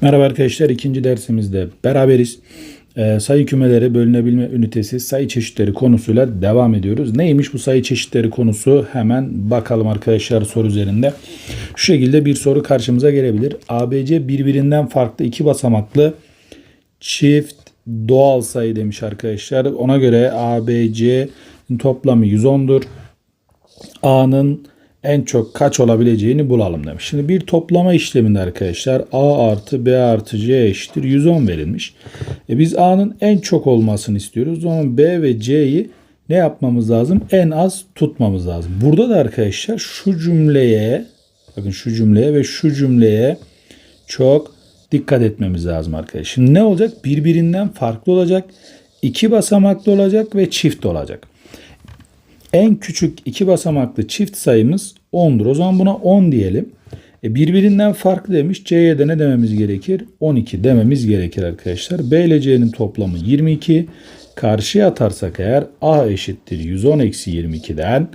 Merhaba arkadaşlar ikinci dersimizde beraberiz. Ee, sayı kümeleri bölünebilme ünitesi sayı çeşitleri konusuyla devam ediyoruz. Neymiş bu sayı çeşitleri konusu hemen bakalım arkadaşlar soru üzerinde. Şu şekilde bir soru karşımıza gelebilir. ABC birbirinden farklı iki basamaklı çift doğal sayı demiş arkadaşlar. Ona göre ABC'nin toplamı 110'dur. A'nın en çok kaç olabileceğini bulalım demiş. Şimdi bir toplama işleminde arkadaşlar A artı B artı C eşittir 110 verilmiş. E biz A'nın en çok olmasını istiyoruz. O zaman B ve C'yi ne yapmamız lazım? En az tutmamız lazım. Burada da arkadaşlar şu cümleye bakın şu cümleye ve şu cümleye çok dikkat etmemiz lazım arkadaşlar. Şimdi ne olacak? Birbirinden farklı olacak. iki basamaklı olacak ve çift olacak. En küçük iki basamaklı çift sayımız 10'dur. O zaman buna 10 diyelim. E birbirinden farklı demiş. C'ye de ne dememiz gerekir? 12 dememiz gerekir arkadaşlar. B ile C'nin toplamı 22. Karşıya atarsak eğer A eşittir 110 eksi 22'den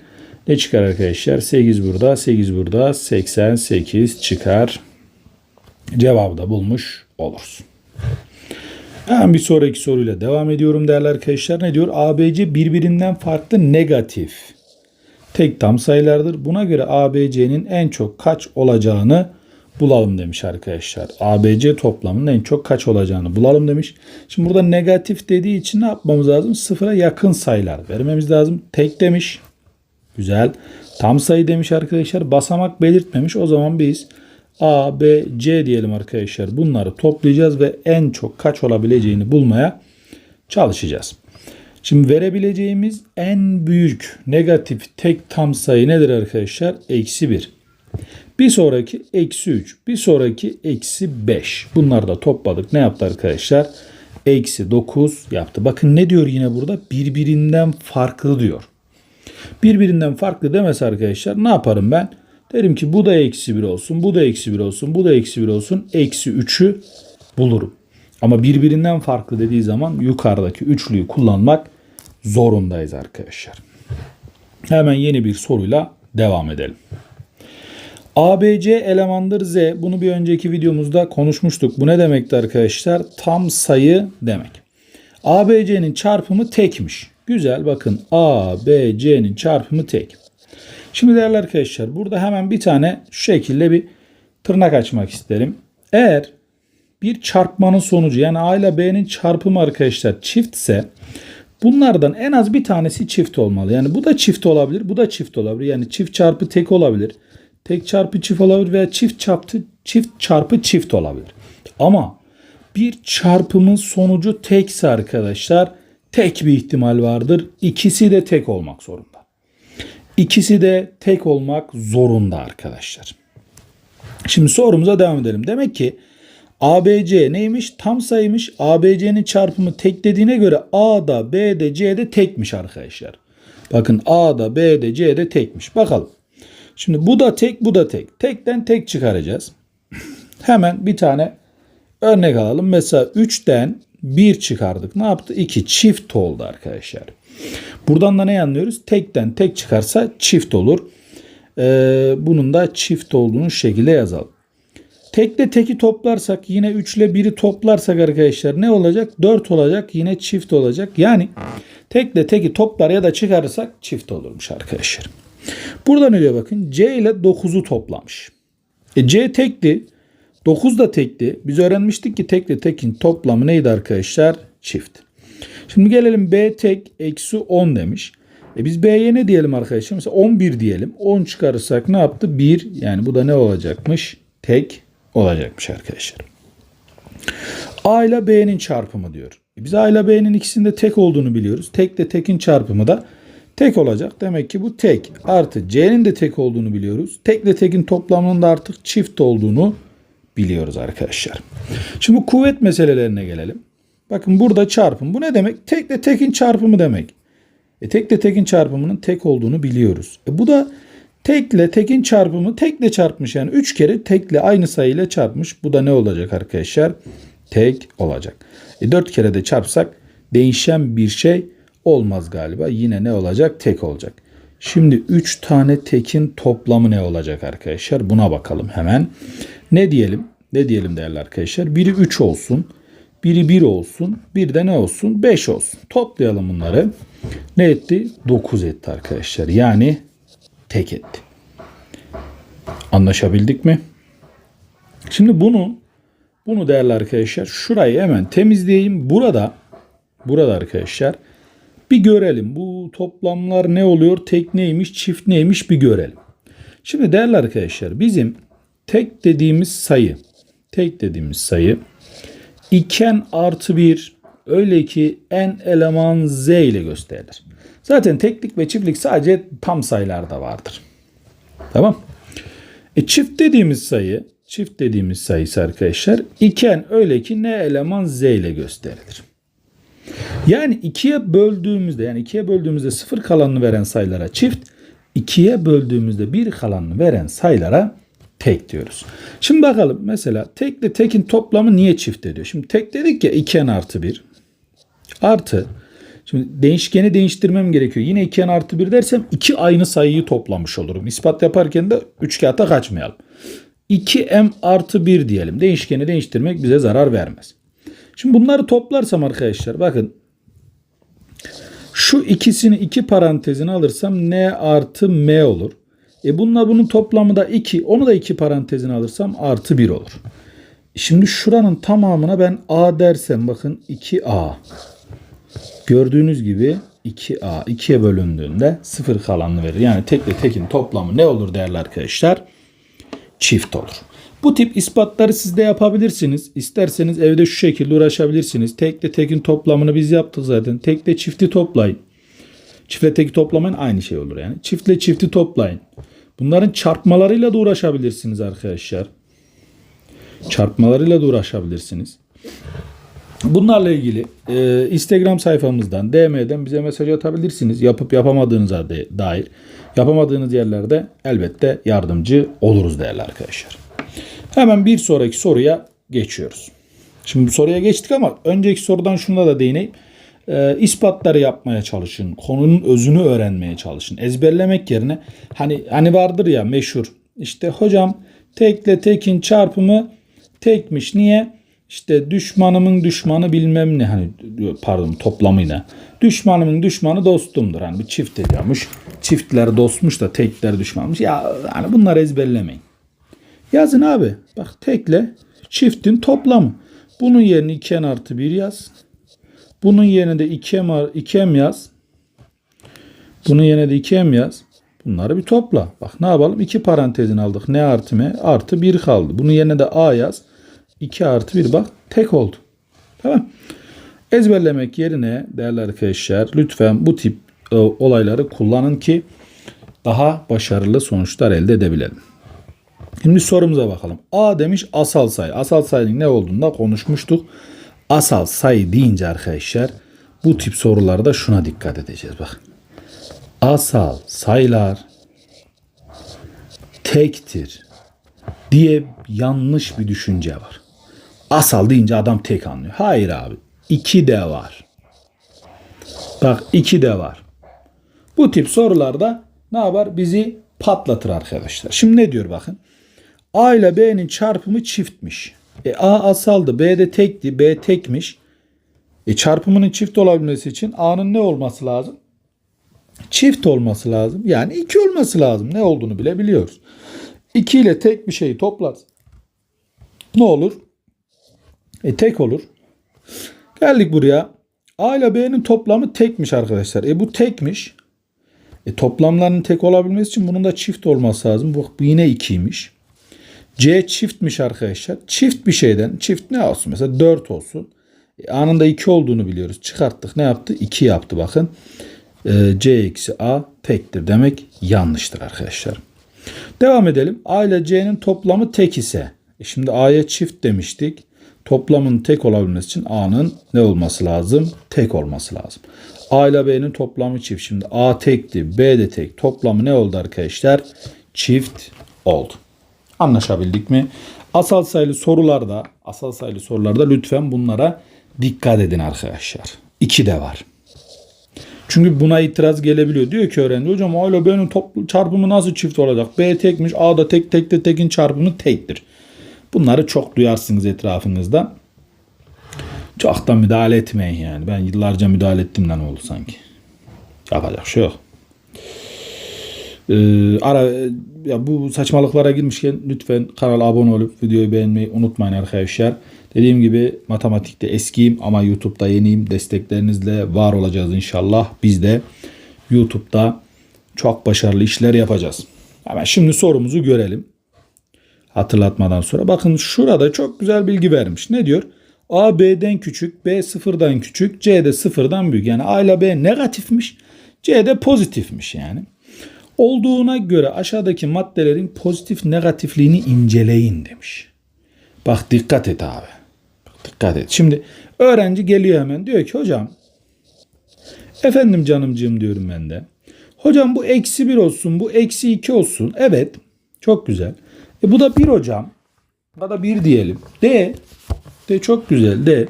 ne çıkar arkadaşlar? 8 burada, 8 burada, 88 çıkar. Cevabı da bulmuş oluruz. Hemen bir sonraki soruyla devam ediyorum değerli arkadaşlar. Ne diyor? ABC birbirinden farklı negatif. Tek tam sayılardır. Buna göre ABC'nin en çok kaç olacağını bulalım demiş arkadaşlar. ABC toplamının en çok kaç olacağını bulalım demiş. Şimdi burada negatif dediği için ne yapmamız lazım? Sıfıra yakın sayılar vermemiz lazım. Tek demiş. Güzel. Tam sayı demiş arkadaşlar. Basamak belirtmemiş. O zaman biz A, B, C diyelim arkadaşlar. Bunları toplayacağız ve en çok kaç olabileceğini bulmaya çalışacağız. Şimdi verebileceğimiz en büyük negatif tek tam sayı nedir arkadaşlar? Eksi 1. Bir sonraki eksi 3. Bir sonraki eksi 5. Bunları da topladık. Ne yaptı arkadaşlar? Eksi 9 yaptı. Bakın ne diyor yine burada? Birbirinden farklı diyor. Birbirinden farklı demese arkadaşlar ne yaparım ben? Derim ki bu da eksi 1 olsun, bu da eksi 1 olsun, bu da eksi 1 olsun. Eksi 3'ü bulurum. Ama birbirinden farklı dediği zaman yukarıdaki üçlüyü kullanmak zorundayız arkadaşlar. Hemen yeni bir soruyla devam edelim. ABC elemandır Z. Bunu bir önceki videomuzda konuşmuştuk. Bu ne demekti arkadaşlar? Tam sayı demek. ABC'nin çarpımı tekmiş. Güzel bakın ABC'nin çarpımı tek. Şimdi değerli arkadaşlar burada hemen bir tane şu şekilde bir tırnak açmak isterim. Eğer bir çarpmanın sonucu yani A ile B'nin çarpımı arkadaşlar çiftse bunlardan en az bir tanesi çift olmalı. Yani bu da çift olabilir, bu da çift olabilir. Yani çift çarpı tek olabilir. Tek çarpı çift olabilir veya çift çarpı çift çarpı çift olabilir. Ama bir çarpımın sonucu tekse arkadaşlar tek bir ihtimal vardır. İkisi de tek olmak zorunda. İkisi de tek olmak zorunda arkadaşlar. Şimdi sorumuza devam edelim. Demek ki ABC neymiş? Tam sayıymış. ABC'nin çarpımı tek dediğine göre A'da, B'de, C'de tekmiş arkadaşlar. Bakın A'da, B'de, C'de tekmiş. Bakalım. Şimdi bu da tek, bu da tek. Tekten tek çıkaracağız. Hemen bir tane örnek alalım. Mesela 3'ten 1 çıkardık. Ne yaptı? 2 çift oldu arkadaşlar. Buradan da ne anlıyoruz? Tekten tek çıkarsa çift olur. Ee, bunun da çift olduğunu şekilde yazalım. Tekle teki toplarsak yine 3 ile 1'i toplarsak arkadaşlar ne olacak? 4 olacak yine çift olacak. Yani tekle teki toplar ya da çıkarırsak çift olurmuş arkadaşlar. Burada ne diyor bakın? C ile 9'u toplamış. E C tekti. 9 da tekti. Biz öğrenmiştik ki tekle tekin toplamı neydi arkadaşlar? Çift. Şimdi gelelim B tek eksi 10 demiş. E biz B'ye ne diyelim arkadaşlar? Mesela 11 diyelim. 10 çıkarırsak ne yaptı? 1. Yani bu da ne olacakmış? Tek olacakmış arkadaşlar. A ile B'nin çarpımı diyor. E biz A ile B'nin ikisinde tek olduğunu biliyoruz. Tek de tekin çarpımı da tek olacak. Demek ki bu tek. Artı C'nin de tek olduğunu biliyoruz. Tek ile tekin toplamının da artık çift olduğunu biliyoruz arkadaşlar. Şimdi kuvvet meselelerine gelelim. Bakın burada çarpım. Bu ne demek? Tekle tekin çarpımı demek. E tekle tekin çarpımının tek olduğunu biliyoruz. E bu da tekle tekin çarpımı tekle çarpmış. Yani 3 kere tekle aynı sayıyla çarpmış. Bu da ne olacak arkadaşlar? Tek olacak. E 4 kere de çarpsak değişen bir şey olmaz galiba. Yine ne olacak? Tek olacak. Şimdi 3 tane tekin toplamı ne olacak arkadaşlar? Buna bakalım hemen. Ne diyelim? Ne diyelim değerli arkadaşlar? Biri 3 olsun. Biri 1 olsun. Bir de ne olsun? 5 olsun. Toplayalım bunları. Ne etti? 9 etti arkadaşlar. Yani tek etti. Anlaşabildik mi? Şimdi bunu bunu değerli arkadaşlar şurayı hemen temizleyeyim. Burada burada arkadaşlar bir görelim. Bu toplamlar ne oluyor? Tek neymiş, çift neymiş bir görelim. Şimdi değerli arkadaşlar bizim tek dediğimiz sayı tek dediğimiz sayı iken artı bir öyle ki n eleman z ile gösterilir. Zaten teklik ve çiftlik sadece tam sayılarda vardır. Tamam. E çift dediğimiz sayı çift dediğimiz sayısı arkadaşlar iken öyle ki ne eleman z ile gösterilir. Yani ikiye böldüğümüzde yani ikiye böldüğümüzde sıfır kalanını veren sayılara çift, ikiye böldüğümüzde bir kalanını veren sayılara tek diyoruz. Şimdi bakalım mesela tekle tekin toplamı niye çift ediyor? Şimdi tek dedik ya 2n artı 1 artı Şimdi değişkeni değiştirmem gerekiyor. Yine 2n artı 1 dersem iki aynı sayıyı toplamış olurum. İspat yaparken de 3 kağıta kaçmayalım. 2m artı 1 diyelim. Değişkeni değiştirmek bize zarar vermez. Şimdi bunları toplarsam arkadaşlar bakın şu ikisini iki parantezine alırsam n artı m olur. E bununla bunun toplamı da 2. Onu da iki parantezine alırsam artı 1 olur. Şimdi şuranın tamamına ben a dersem bakın 2a. Gördüğünüz gibi 2a 2'ye bölündüğünde 0 kalanını verir. Yani tekle tekin toplamı ne olur değerli arkadaşlar? Çift olur. Bu tip ispatları siz de yapabilirsiniz. İsterseniz evde şu şekilde uğraşabilirsiniz. Tekle tekin toplamını biz yaptık zaten. Tekle çifti toplayın. Çiftle teki toplamayın aynı şey olur yani. Çiftle çifti toplayın. Bunların çarpmalarıyla da uğraşabilirsiniz arkadaşlar. Çarpmalarıyla da uğraşabilirsiniz. Bunlarla ilgili e, Instagram sayfamızdan, DM'den bize mesaj atabilirsiniz. Yapıp yapamadığınıza dair. Yapamadığınız yerlerde elbette yardımcı oluruz değerli arkadaşlar. Hemen bir sonraki soruya geçiyoruz. Şimdi soruya geçtik ama önceki sorudan şuna da değineyim. E, ispatları yapmaya çalışın. Konunun özünü öğrenmeye çalışın. Ezberlemek yerine hani hani vardır ya meşhur. İşte hocam tekle tekin çarpımı tekmiş. Niye? İşte düşmanımın düşmanı bilmem ne hani pardon toplamıyla. Düşmanımın düşmanı dostumdur. Hani bir çift ediyormuş. Çiftler dostmuş da tekler düşmanmış. Ya hani bunları ezberlemeyin. Yazın abi. Bak tekle çiftin toplamı. Bunun yerine 2n artı 1 yaz. Bunun yerine de 2m, 2m yaz. Bunun yerine de 2m yaz. Bunları bir topla. Bak ne yapalım? 2 parantezini aldık. Ne artı m? Artı 1 kaldı. Bunun yerine de a yaz. 2 artı 1 bak tek oldu. Tamam. Ezberlemek yerine değerli arkadaşlar lütfen bu tip e, olayları kullanın ki daha başarılı sonuçlar elde edebilelim. Şimdi sorumuza bakalım. A demiş asal sayı. Asal sayının ne olduğunda konuşmuştuk. Asal sayı deyince arkadaşlar bu tip sorularda şuna dikkat edeceğiz. Bak. Asal sayılar tektir diye yanlış bir düşünce var. Asal deyince adam tek anlıyor. Hayır abi. iki de var. Bak iki de var. Bu tip sorularda ne yapar? Bizi patlatır arkadaşlar. Şimdi ne diyor bakın. A ile B'nin çarpımı çiftmiş. E A asaldı. B de tekti. B tekmiş. E çarpımının çift olabilmesi için A'nın ne olması lazım? Çift olması lazım. Yani 2 olması lazım. Ne olduğunu bile biliyoruz. 2 ile tek bir şeyi toplarız. Ne olur? E tek olur. Geldik buraya. A ile B'nin toplamı tekmiş arkadaşlar. E bu tekmiş. E toplamlarının tek olabilmesi için bunun da çift olması lazım. Bu yine 2'ymiş. C çiftmiş arkadaşlar. Çift bir şeyden çift ne olsun? Mesela 4 olsun. E, A'nın da 2 olduğunu biliyoruz. Çıkarttık. Ne yaptı? 2 yaptı bakın. E, C eksi A tektir demek yanlıştır arkadaşlar. Devam edelim. A ile C'nin toplamı tek ise. E şimdi A'ya çift demiştik. Toplamın tek olabilmesi için A'nın ne olması lazım? Tek olması lazım. A ile B'nin toplamı çift. Şimdi A tekti, B de tek. Toplamı ne oldu arkadaşlar? Çift oldu. Anlaşabildik mi? Asal sayılı sorularda, asal sayılı sorularda lütfen bunlara dikkat edin arkadaşlar. İki de var. Çünkü buna itiraz gelebiliyor. Diyor ki öğrenci hocam A ile B'nin çarpımı nasıl çift olacak? B tekmiş. A da tek tek de tekin çarpımı tektir. Bunları çok duyarsınız etrafınızda. Çok da müdahale etmeyin yani. Ben yıllarca müdahale ettim lan oldu sanki. Yapacak şey yok. Ee, ara ya bu saçmalıklara girmişken lütfen kanala abone olup videoyu beğenmeyi unutmayın arkadaşlar. Dediğim gibi matematikte eskiyim ama YouTube'da yeniyim. Desteklerinizle var olacağız inşallah. Biz de YouTube'da çok başarılı işler yapacağız. Hemen şimdi sorumuzu görelim. Hatırlatmadan sonra. Bakın şurada çok güzel bilgi vermiş. Ne diyor? A B'den küçük, B sıfırdan küçük, C de sıfırdan büyük. Yani A ile B negatifmiş, C de pozitifmiş yani. Olduğuna göre aşağıdaki maddelerin pozitif negatifliğini inceleyin demiş. Bak dikkat et abi. Bak dikkat et. Şimdi öğrenci geliyor hemen diyor ki hocam efendim canımcığım diyorum ben de. Hocam bu eksi bir olsun bu eksi iki olsun. Evet çok güzel. E bu da bir hocam. Bu da bir diyelim. D. D çok güzel. D.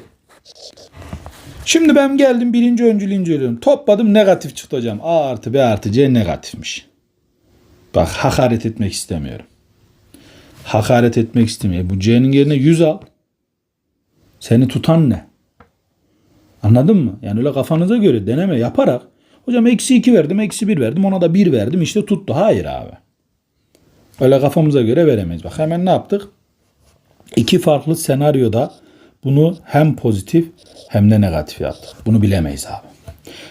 Şimdi ben geldim birinci öncülü inceliyorum. Topladım negatif çıktı hocam. A artı B artı C negatifmiş. Bak hakaret etmek istemiyorum. Hakaret etmek istemiyorum. Bu C'nin yerine 100 al. Seni tutan ne? Anladın mı? Yani öyle kafanıza göre deneme yaparak hocam eksi 2 verdim eksi 1 verdim ona da 1 verdim işte tuttu. Hayır abi. Öyle kafamıza göre veremeyiz. Bak hemen ne yaptık? İki farklı senaryoda bunu hem pozitif hem de negatif yaptık. Bunu bilemeyiz abi.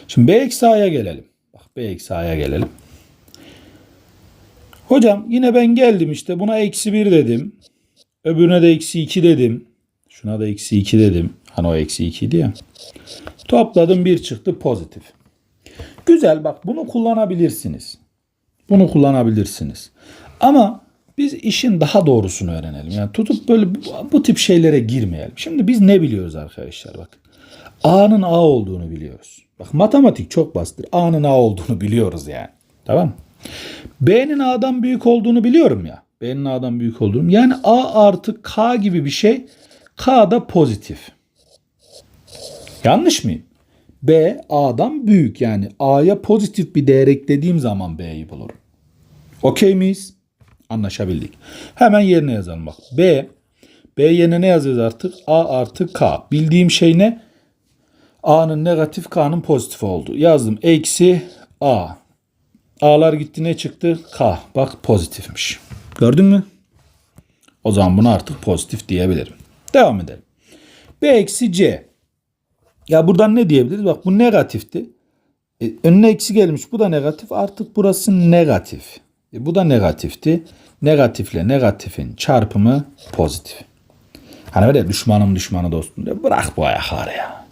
Şimdi B eksi A'ya gelelim. Bak B eksi A'ya gelelim. Hocam yine ben geldim işte buna eksi 1 dedim. Öbürüne de eksi 2 dedim. Şuna da eksi 2 dedim. Hani o eksi 2 idi ya. Topladım bir çıktı pozitif. Güzel bak bunu kullanabilirsiniz. Bunu kullanabilirsiniz. Ama biz işin daha doğrusunu öğrenelim. Yani tutup böyle bu, bu tip şeylere girmeyelim. Şimdi biz ne biliyoruz arkadaşlar bak. A'nın A olduğunu biliyoruz. Bak matematik çok basittir. A'nın A olduğunu biliyoruz yani. Tamam mı? B'nin A'dan büyük olduğunu biliyorum ya. B'nin A'dan büyük olduğunu. Yani A artı K gibi bir şey. K da pozitif. Yanlış mıyım? B A'dan büyük. Yani A'ya pozitif bir değer eklediğim zaman B'yi bulurum. Okey miyiz? Anlaşabildik. Hemen yerine yazalım bak. B. B yerine ne yazıyoruz artık? A artı K. Bildiğim şey ne? A'nın negatif K'nın pozitif oldu. Yazdım. Eksi A. A'lar gitti ne çıktı? K. Bak pozitifmiş. Gördün mü? O zaman bunu artık pozitif diyebilirim. Devam edelim. B eksi C. Ya buradan ne diyebiliriz? Bak bu negatifti. E, önüne eksi gelmiş. Bu da negatif. Artık burası negatif. E, bu da negatifti. Negatifle negatifin çarpımı pozitif. Hani böyle düşmanım düşmanı dostum diyor. Bırak bu ayakları ya.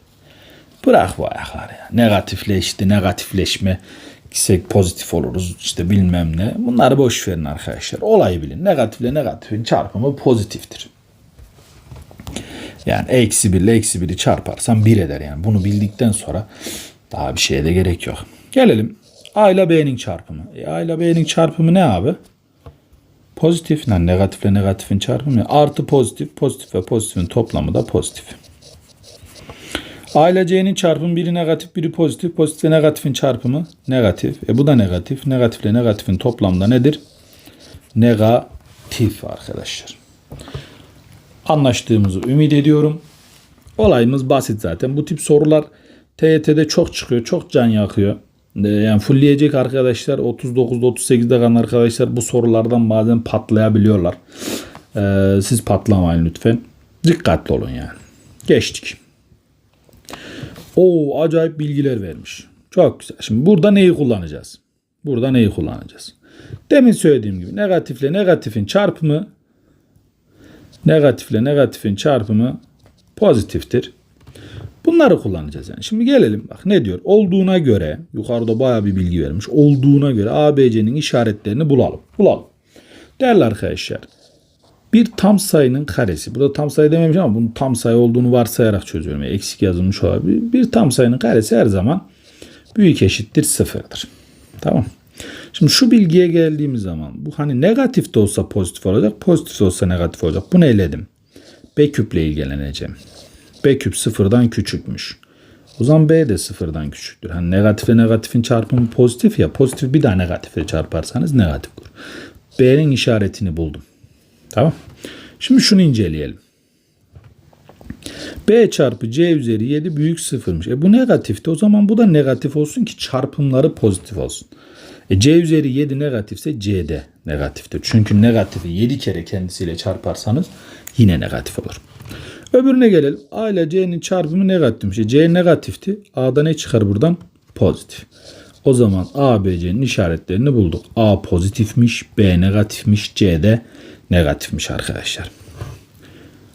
Bırak bu ayakları ya. Negatifleşti, negatifleşme gitsek pozitif oluruz işte bilmem ne. Bunları boş verin arkadaşlar. Olayı bilin. Negatifle negatifin çarpımı pozitiftir. Yani eksi 1 ile eksi 1'i çarparsan 1 eder yani. Bunu bildikten sonra daha bir şeye de gerek yok. Gelelim A ile B'nin çarpımı. E, A ile B'nin çarpımı ne abi? Pozitif. Yani negatifle negatifin çarpımı. Artı pozitif. Pozitif ve pozitifin toplamı da pozitif. A ile C'nin çarpımı biri negatif biri pozitif. Pozitif ve negatifin çarpımı negatif. E bu da negatif. Negatifle negatifin toplamı nedir? Negatif arkadaşlar. Anlaştığımızı ümit ediyorum. Olayımız basit zaten. Bu tip sorular TYT'de çok çıkıyor. Çok can yakıyor. Ee, Yani fullleyecek arkadaşlar 39'da 38'de kalan arkadaşlar bu sorulardan bazen patlayabiliyorlar. Ee, siz patlamayın lütfen. Dikkatli olun yani. Geçtik. Oo acayip bilgiler vermiş. Çok güzel. Şimdi burada neyi kullanacağız? Burada neyi kullanacağız? Demin söylediğim gibi negatifle negatifin çarpımı negatifle negatifin çarpımı pozitiftir. Bunları kullanacağız yani. Şimdi gelelim bak ne diyor? Olduğuna göre yukarıda baya bir bilgi vermiş. Olduğuna göre ABC'nin işaretlerini bulalım. Bulalım. Değerli arkadaşlar bir tam sayının karesi. Burada tam sayı dememiş ama bunun tam sayı olduğunu varsayarak çözüyorum. Yani eksik yazılmış olabilir. Bir tam sayının karesi her zaman büyük eşittir sıfırdır. Tamam. Şimdi şu bilgiye geldiğimiz zaman bu hani negatif de olsa pozitif olacak, pozitif olsa negatif olacak. Bunu eledim. B küple ilgileneceğim. B küp sıfırdan küçükmüş. O zaman B de sıfırdan küçüktür. Hani negatifle negatifin çarpımı pozitif ya. Pozitif bir daha negatifle çarparsanız negatif olur. B'nin işaretini buldum. Tamam. Şimdi şunu inceleyelim. B çarpı C üzeri 7 büyük sıfırmış. E bu negatifti. O zaman bu da negatif olsun ki çarpımları pozitif olsun. E C üzeri 7 negatifse C de negatiftir. Çünkü negatifi 7 kere kendisiyle çarparsanız yine negatif olur. Öbürüne gelelim. A ile C'nin çarpımı negatifmiş. E C negatifti. A'da ne çıkar buradan? Pozitif. O zaman A, B, C'nin işaretlerini bulduk. A pozitifmiş, B negatifmiş, C de negatifmiş arkadaşlar.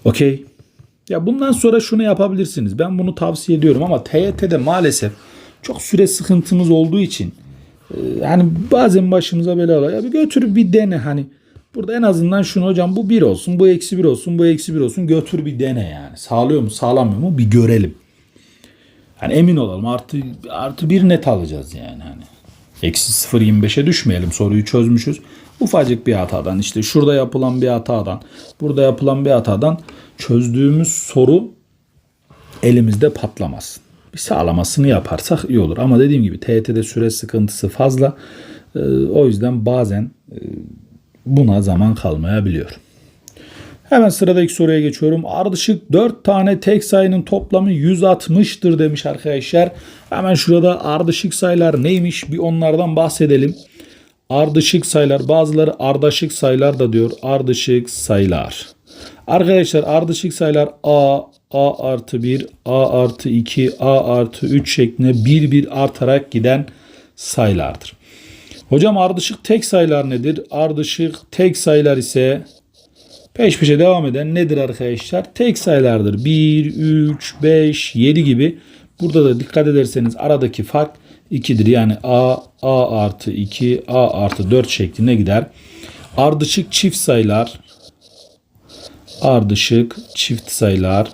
Okey. Ya bundan sonra şunu yapabilirsiniz. Ben bunu tavsiye ediyorum ama TYT'de maalesef çok süre sıkıntımız olduğu için yani bazen başımıza bela oluyor. Bir götür bir dene hani. Burada en azından şunu hocam bu bir olsun, bu eksi bir olsun, bu eksi bir olsun. Götür bir dene yani. Sağlıyor mu, sağlamıyor mu bir görelim. Hani emin olalım artı artı bir net alacağız yani hani. Eksi 0.25'e düşmeyelim soruyu çözmüşüz. Ufacık bir hatadan işte şurada yapılan bir hatadan burada yapılan bir hatadan çözdüğümüz soru elimizde patlamasın. Bir sağlamasını yaparsak iyi olur. Ama dediğim gibi TYT'de süre sıkıntısı fazla. Ee, o yüzden bazen e, buna zaman kalmayabiliyor. Hemen sıradaki soruya geçiyorum. Ardışık 4 tane tek sayının toplamı 160'tır demiş arkadaşlar. Hemen şurada ardışık sayılar neymiş bir onlardan bahsedelim. Ardışık sayılar bazıları ardaşık sayılar da diyor. Ardışık sayılar. Arkadaşlar ardışık sayılar A, A artı 1, A artı 2, A artı 3 şeklinde bir bir artarak giden sayılardır. Hocam ardışık tek sayılar nedir? Ardışık tek sayılar ise peş peşe devam eden nedir arkadaşlar? Tek sayılardır. 1, 3, 5, 7 gibi. Burada da dikkat ederseniz aradaki fark 2'dir. Yani A, A artı 2, A artı 4 şeklinde gider. Ardışık çift sayılar. Ardışık çift sayılar.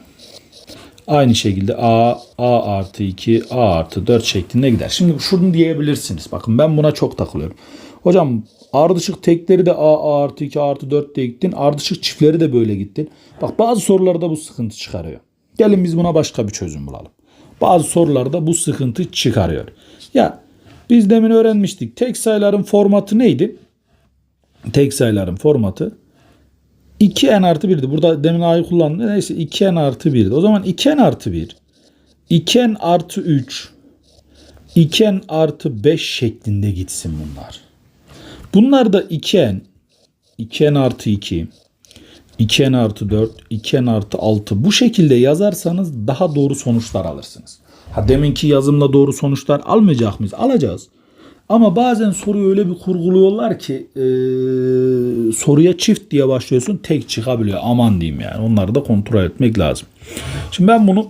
Aynı şekilde A, A artı 2, A artı 4 şeklinde gider. Şimdi şunu diyebilirsiniz. Bakın ben buna çok takılıyorum. Hocam ardışık tekleri de A, A artı 2, A artı 4 diye gittin. Ardışık çiftleri de böyle gittin. Bak bazı sorularda bu sıkıntı çıkarıyor. Gelin biz buna başka bir çözüm bulalım. Bazı sorularda bu sıkıntı çıkarıyor. Ya biz demin öğrenmiştik. Tek sayıların formatı neydi? Tek sayıların formatı 2n artı 1'di. Burada demin a'yı kullandım. Neyse 2n artı 1'di. O zaman 2n artı 1, 2n artı 3, 2n artı 5 şeklinde gitsin bunlar. Bunlar da 2n, 2n artı 2, 2n artı 4, 2n artı 6 bu şekilde yazarsanız daha doğru sonuçlar alırsınız. Ha deminki yazımla doğru sonuçlar almayacak mıyız? Alacağız. Ama bazen soruyu öyle bir kurguluyorlar ki e, soruya çift diye başlıyorsun tek çıkabiliyor. Aman diyeyim yani. Onları da kontrol etmek lazım. Şimdi ben bunu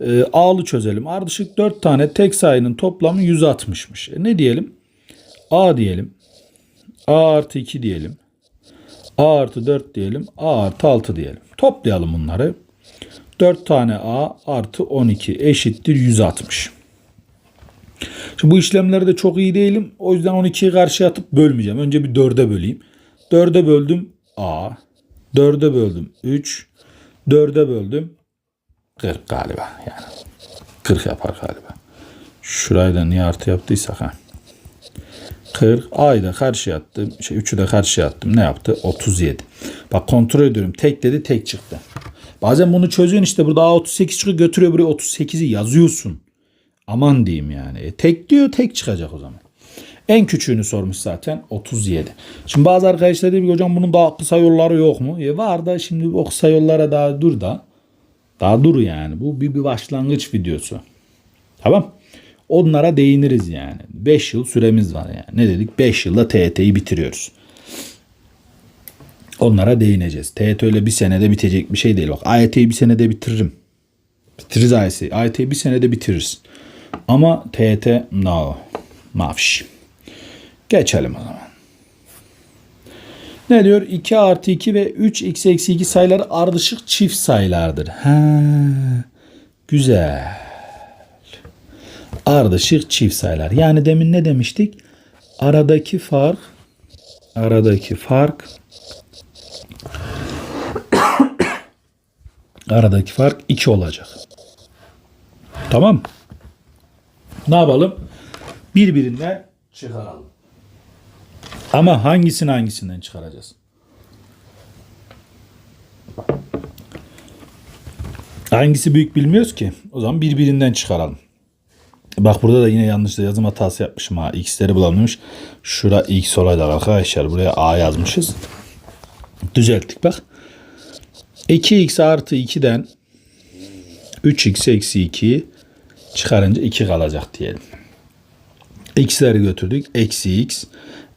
e, A'lı çözelim. Ardışık 4 tane tek sayının toplamı 160'mış. E, ne diyelim? A diyelim. A artı 2 diyelim. A artı 4 diyelim. A artı 6 diyelim. Toplayalım bunları. 4 tane A artı 12 eşittir 160. Şimdi bu işlemlerde çok iyi değilim. O yüzden 12'yi karşıya atıp bölmeyeceğim. Önce bir 4'e böleyim. 4'e böldüm A. 4'e böldüm 3. 4'e böldüm 40 galiba. Yani 40 yapar galiba. Şurayı da niye artı yaptıysak ha. 40. A'yı da karşıya attım. Şey 3'ü de karşıya attım. Ne yaptı? 37. Bak kontrol ediyorum. Tek dedi tek çıktı. Bazen bunu çözüyorsun işte burada A 38 çıkıyor götürüyor buraya 38'i yazıyorsun. Aman diyeyim yani. E, tek diyor tek çıkacak o zaman. En küçüğünü sormuş zaten 37. Şimdi bazı arkadaşlar diyor ki hocam bunun daha kısa yolları yok mu? E var da şimdi o kısa yollara daha dur da. Daha dur yani. Bu bir, bir başlangıç videosu. Tamam. Onlara değiniriz yani. 5 yıl süremiz var yani. Ne dedik? 5 yılda TET'yi bitiriyoruz. Onlara değineceğiz. TET öyle bir senede bitecek bir şey değil. Bak AYT'yi bir senede bitiririm. Bitiririz AYT'yi. AYT'yi bir senede bitiririz. Ama TET no. Mavş. Geçelim o zaman. Ne diyor? 2 artı 2 ve 3 x eksi 2 sayıları ardışık çift sayılardır. Ha, güzel. Ardışık çift sayılar. Yani demin ne demiştik? Aradaki fark aradaki fark aradaki fark 2 olacak. Tamam. Ne yapalım? Birbirinden çıkaralım. Ama hangisini hangisinden çıkaracağız? Hangisi büyük bilmiyoruz ki. O zaman birbirinden çıkaralım. Bak burada da yine yanlış yazım hatası yapmışım ha. X'leri bulamıyormuş. Şura X olaydı arkadaşlar. Buraya A yazmışız. Düzelttik bak. 2x artı 2'den 3x eksi 2'yi çıkarınca 2 kalacak diyelim. X'leri götürdük. Eksi x.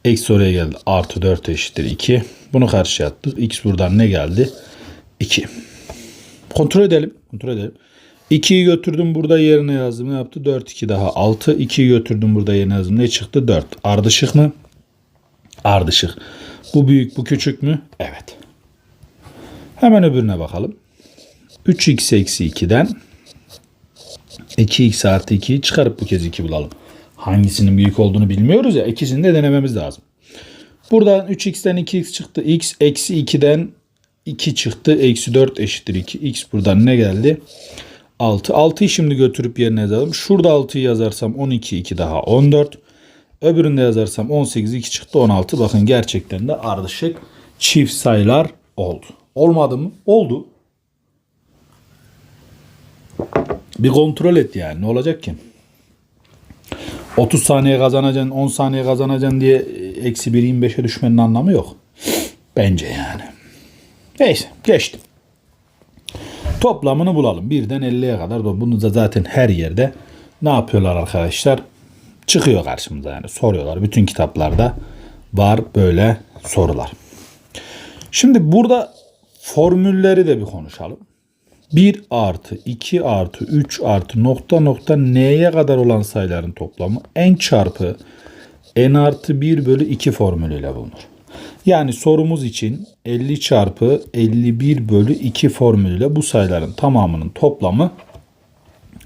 Eksi oraya geldi. Artı 4 eşittir 2. Bunu karşıya attık. X buradan ne geldi? 2. Kontrol edelim. Kontrol edelim. 2'yi götürdüm burada yerine yazdım. Ne yaptı? 4, 2 daha 6. 2'yi götürdüm burada yerine yazdım. Ne çıktı? 4. Ardışık mı? Ardışık. Bu büyük, bu küçük mü? Evet. Hemen öbürüne bakalım. 3x eksi 2'den 2x artı 2'yi çıkarıp bu kez 2 bulalım. Hangisinin büyük olduğunu bilmiyoruz ya. İkisini de denememiz lazım. Buradan 3x'ten 2x çıktı. x eksi 2'den 2 çıktı. Eksi 4 eşittir 2. x buradan ne geldi? 6. 6'yı şimdi götürüp yerine yazalım. Şurada 6'yı yazarsam 12, 2 daha 14. Öbüründe yazarsam 18, 2 çıktı 16. Bakın gerçekten de ardışık çift sayılar oldu. Olmadı mı? Oldu. Bir kontrol et yani. Ne olacak ki? 30 saniye kazanacaksın, 10 saniye kazanacaksın diye e, eksi 1 25'e düşmenin anlamı yok. Bence yani. Neyse geçtim. Toplamını bulalım. Birden 50'ye kadar. Bunu da zaten her yerde ne yapıyorlar arkadaşlar? Çıkıyor karşımıza yani soruyorlar. Bütün kitaplarda var böyle sorular. Şimdi burada formülleri de bir konuşalım. 1 artı 2 artı 3 artı nokta nokta n'ye kadar olan sayıların toplamı n çarpı n artı 1 bölü 2 formülüyle bulunur. Yani sorumuz için 50 çarpı 51 bölü 2 formülüyle bu sayıların tamamının toplamı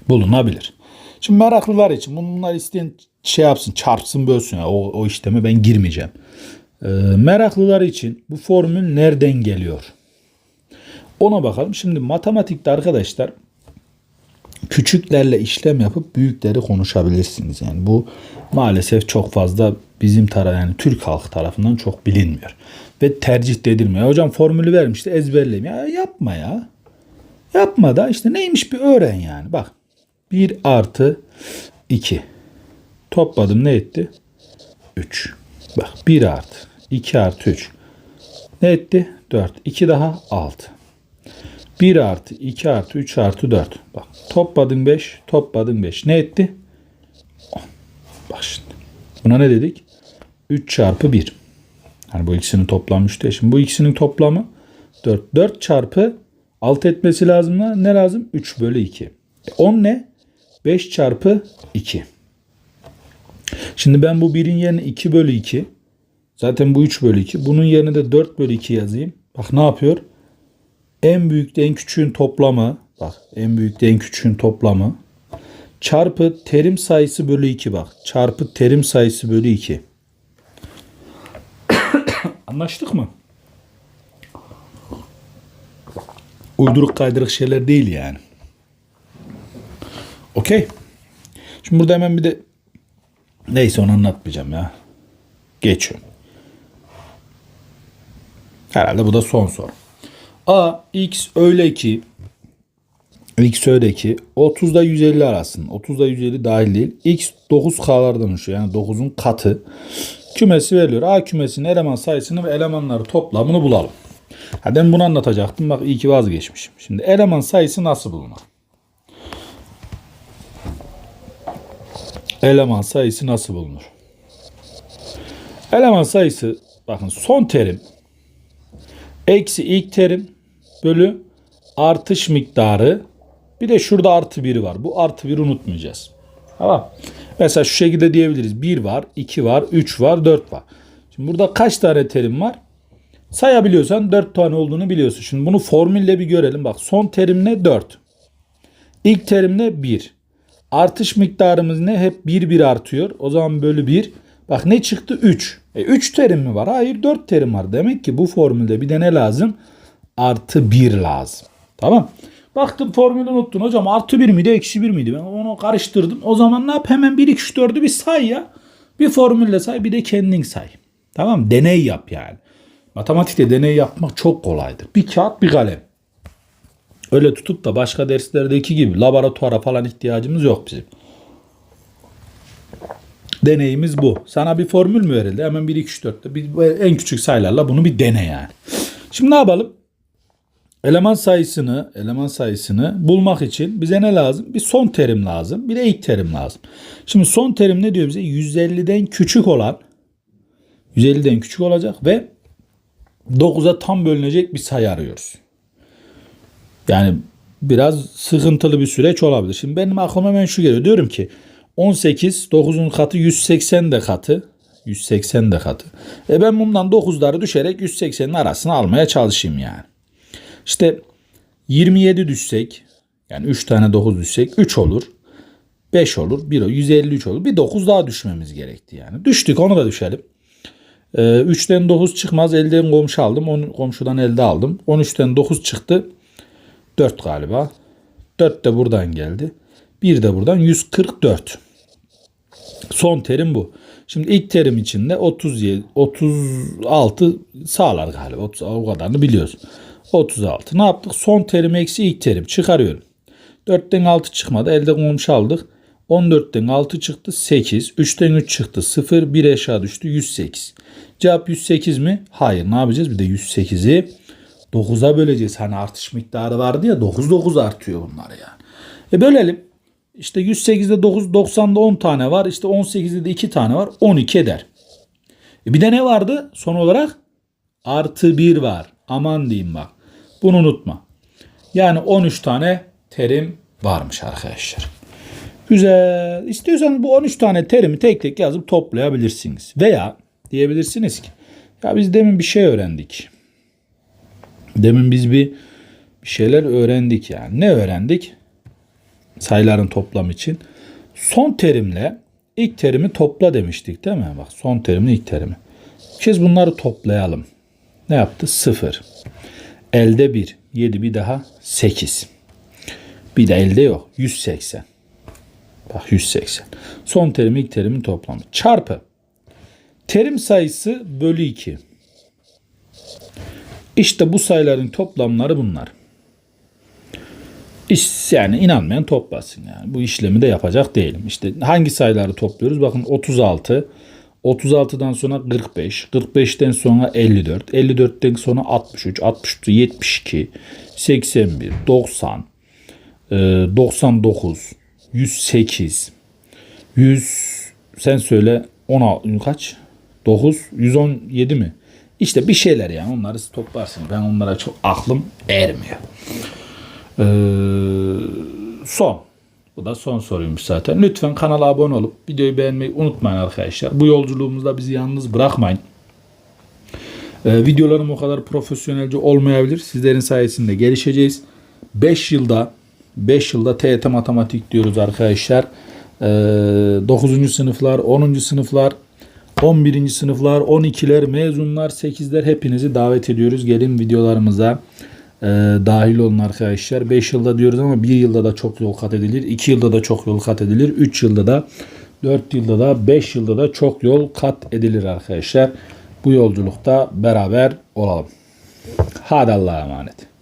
bulunabilir. Şimdi meraklılar için bunlar isteyen şey yapsın çarpsın bölsün. Yani o, o işleme ben girmeyeceğim. Ee, meraklılar için bu formül nereden geliyor? Ona bakalım. Şimdi matematikte arkadaşlar küçüklerle işlem yapıp büyükleri konuşabilirsiniz. Yani bu maalesef çok fazla bizim taraf yani Türk halkı tarafından çok bilinmiyor. Ve tercih edilmiyor. Hocam formülü vermişti ezberleyeyim. Ya yapma ya. Yapma da işte neymiş bir öğren yani. Bak 1 artı 2. Topladım ne etti? 3. Bak 1 artı 2 artı 3. Ne etti? 4. 2 daha 6. 1 artı 2 artı 3 artı 4. Bak topladın 5 topladın 5. Ne etti? 10. Bak şimdi. Buna ne dedik? 3 çarpı 1. Yani bu ikisinin toplamı 3 değil. Şimdi bu ikisinin toplamı 4. 4 çarpı alt etmesi lazım mı? Ne lazım? 3 bölü 2. E 10 ne? 5 çarpı 2. Şimdi ben bu 1'in yerine 2 bölü 2. Zaten bu 3 bölü 2. Bunun yerine de 4 bölü 2 yazayım. Bak ne yapıyor? En büyükle en küçüğün toplamı. Bak en büyükle en küçüğün toplamı. Çarpı terim sayısı bölü 2 bak. Çarpı terim sayısı bölü 2. Anlaştık mı? Uyduruk kaydırık şeyler değil yani. Okey. Şimdi burada hemen bir de neyse onu anlatmayacağım ya. Geçiyorum. Herhalde bu da son soru. A x öyle ki x öyle ki 30'da 150 arasın. 30'da 150 dahil değil. x 9k'lardan oluşuyor. Yani 9'un katı. Kümesi veriliyor. A kümesinin eleman sayısını ve elemanları toplamını bulalım. Ha ben bunu anlatacaktım. Bak iyi ki vazgeçmişim. Şimdi eleman sayısı nasıl bulunur? Eleman sayısı nasıl bulunur? Eleman sayısı bakın son terim eksi ilk terim bölü artış miktarı bir de şurada artı 1 var. Bu artı 1 unutmayacağız. Tamam. Mesela şu şekilde diyebiliriz. 1 var, 2 var, 3 var, 4 var. Şimdi burada kaç tane terim var? Sayabiliyorsan 4 tane olduğunu biliyorsun. Şimdi bunu formülle bir görelim. Bak son terim ne? 4. İlk terim ne? 1. Artış miktarımız ne? Hep 1 1 artıyor. O zaman bölü 1. Bak ne çıktı? 3. E 3 terim mi var? Hayır 4 terim var. Demek ki bu formülde bir de ne lazım? Artı 1 lazım. Tamam. Baktım formülü unuttun. Hocam artı 1 miydi eksi 1 miydi? Ben onu karıştırdım. O zaman ne yap? Hemen 1 2 3 4'ü bir say ya. Bir formülle say bir de kendin say. Tamam Deney yap yani. Matematikte deney yapmak çok kolaydır. Bir kağıt bir kalem. Öyle tutup da başka derslerdeki gibi laboratuvara falan ihtiyacımız yok bizim. Deneyimiz bu. Sana bir formül mü verildi? Hemen 1, 2, 3, 4'te bir, en küçük sayılarla bunu bir dene yani. Şimdi ne yapalım? Eleman sayısını, eleman sayısını bulmak için bize ne lazım? Bir son terim lazım. Bir de ilk terim lazım. Şimdi son terim ne diyor bize? 150'den küçük olan 150'den küçük olacak ve 9'a tam bölünecek bir sayı arıyoruz. Yani biraz sıkıntılı bir süreç olabilir. Şimdi benim aklıma hemen şu geliyor. Diyorum ki 18 9'un katı 180 de katı. 180 de katı. E ben bundan 9'ları düşerek 180'in arasını almaya çalışayım yani. İşte 27 düşsek yani 3 tane 9 düşsek 3 olur. 5 olur. 1 o 153 olur. Bir 9 daha düşmemiz gerekti yani. Düştük onu da düşelim. Ee, 3'ten 9 çıkmaz. Elden komşu aldım. Onu komşudan elde aldım. 13'ten 9 çıktı. 4 galiba. 4 de buradan geldi. 1 de buradan 144. Son terim bu. Şimdi ilk terim içinde 37, 36 sağlar galiba. 30, o kadarını biliyoruz. 36. Ne yaptık? Son terim eksi ilk terim. Çıkarıyorum. 4'ten 6 çıkmadı. Elde komşu aldık. 14'ten 6 çıktı 8. 3'ten 3 çıktı 0. 1 aşağı düştü 108. Cevap 108 mi? Hayır. Ne yapacağız? Bir de 108'i 9'a böleceğiz. Hani artış miktarı vardı ya 9 9 artıyor bunlar yani. E bölelim. İşte 108'de 9, 90'da 10 tane var. İşte 18'de de 2 tane var. 12 eder. E bir de ne vardı son olarak? Artı 1 var. Aman diyeyim bak. Bunu unutma. Yani 13 tane terim varmış arkadaşlar. Güzel. İstiyorsanız bu 13 tane terimi tek tek yazıp toplayabilirsiniz. Veya diyebilirsiniz ki ya biz demin bir şey öğrendik. Demin biz bir, bir şeyler öğrendik yani. Ne öğrendik? Sayıların toplamı için. Son terimle ilk terimi topla demiştik değil mi? Bak son terimle ilk terimi. Bir kez bunları toplayalım. Ne yaptı? 0. Elde 1. 7 bir daha 8. Bir de elde yok. 180. Bak 180. Son terim ilk terimin toplamı. Çarpı. Terim sayısı bölü 2. İşte bu sayıların toplamları bunlar. İş, yani inanmayan toplasın yani. Bu işlemi de yapacak değilim. İşte hangi sayıları topluyoruz? Bakın 36. 36'dan sonra 45. 45'ten sonra 54. 54'ten sonra 63. 63 72. 81. 90. 99. 108. 100 sen söyle 16 kaç? 9 117 mi? İşte bir şeyler yani onları toplarsın. Ben onlara çok aklım ermiyor. Ee, son. Bu da son soruymuş zaten. Lütfen kanala abone olup videoyu beğenmeyi unutmayın arkadaşlar. Bu yolculuğumuzda bizi yalnız bırakmayın. Ee, videolarım o kadar profesyonelce olmayabilir. Sizlerin sayesinde gelişeceğiz. 5 yılda 5 yılda TYT matematik diyoruz arkadaşlar. Ee, 9. sınıflar, 10. sınıflar, 11. sınıflar, 12'ler, mezunlar, 8'ler hepinizi davet ediyoruz. Gelin videolarımıza e, dahil olun arkadaşlar. 5 yılda diyoruz ama 1 yılda da çok yol kat edilir. 2 yılda da çok yol kat edilir. 3 yılda da 4 yılda da 5 yılda da çok yol kat edilir arkadaşlar. Bu yolculukta beraber olalım. Hadi Allah'a emanet.